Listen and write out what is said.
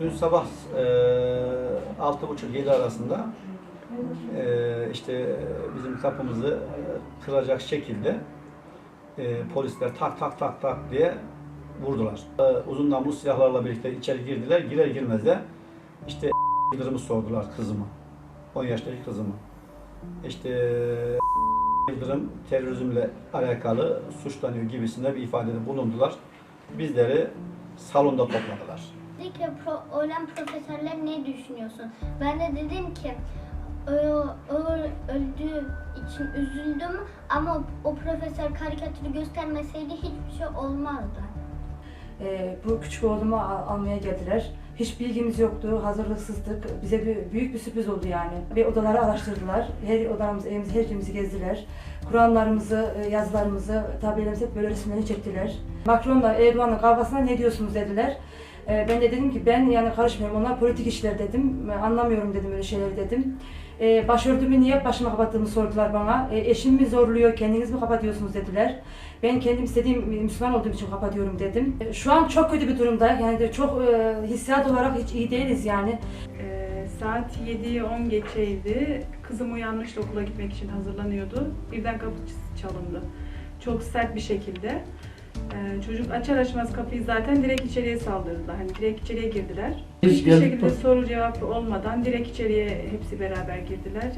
Dün sabah e, altı buçuk yedi arasında e, işte bizim kapımızı e, kıracak şekilde e, polisler tak tak tak tak diye vurdular. E, uzun namlu silahlarla birlikte içeri girdiler. Girer girmez de işte Yıldırım'ı sordular kızımı. 10 yaşındaki kızımı. İşte Yıldırım terörizmle alakalı suçlanıyor gibisinde bir ifadede bulundular. Bizleri salonda topladılar. Özellikle pro, ölen profesörler ne düşünüyorsun? Ben de dedim ki öldüğü için üzüldüm ama o profesör karikatürü göstermeseydi hiçbir şey olmazdı. Ee, bu küçük oğlumu al- almaya geldiler. Hiç bilgimiz yoktu, hazırlıksızdık. Bize bir, büyük bir sürpriz oldu yani. Ve odaları araştırdılar. Her odamızı, evimizi, her yerimizi gezdiler. Kur'anlarımızı, e, yazılarımızı, tablolarımızı hep böyle resimlerini çektiler. Macron'la Erdoğan'la kavgasına ne diyorsunuz dediler. Ee, Ben de dedim ki ben yani karışmıyorum. Onlar politik işler dedim. E, Anlamıyorum dedim öyle şeyleri dedim. Ee, başörtümü niye başıma kapattığımı sordular bana. E, eşim mi zorluyor, kendiniz mi kapatıyorsunuz dediler. Ben kendim istediğim Müslüman olduğum için kapatıyorum dedim. E, Şu an çok kötü bir durumda. Yani de çok e, hissiyat olarak hiç iyi değiliz yani. Ee, saat 7'yi 10 geçeydi. Kızım uyanmıştı okula gitmek için hazırlanıyordu. Birden kapı çalındı. Çok sert bir şekilde. Ee, çocuk açar açmaz kapıyı zaten direkt içeriye saldırdılar. Hani direkt içeriye girdiler. Hiçbir şekilde soru cevap olmadan direkt içeriye hepsi beraber girdiler.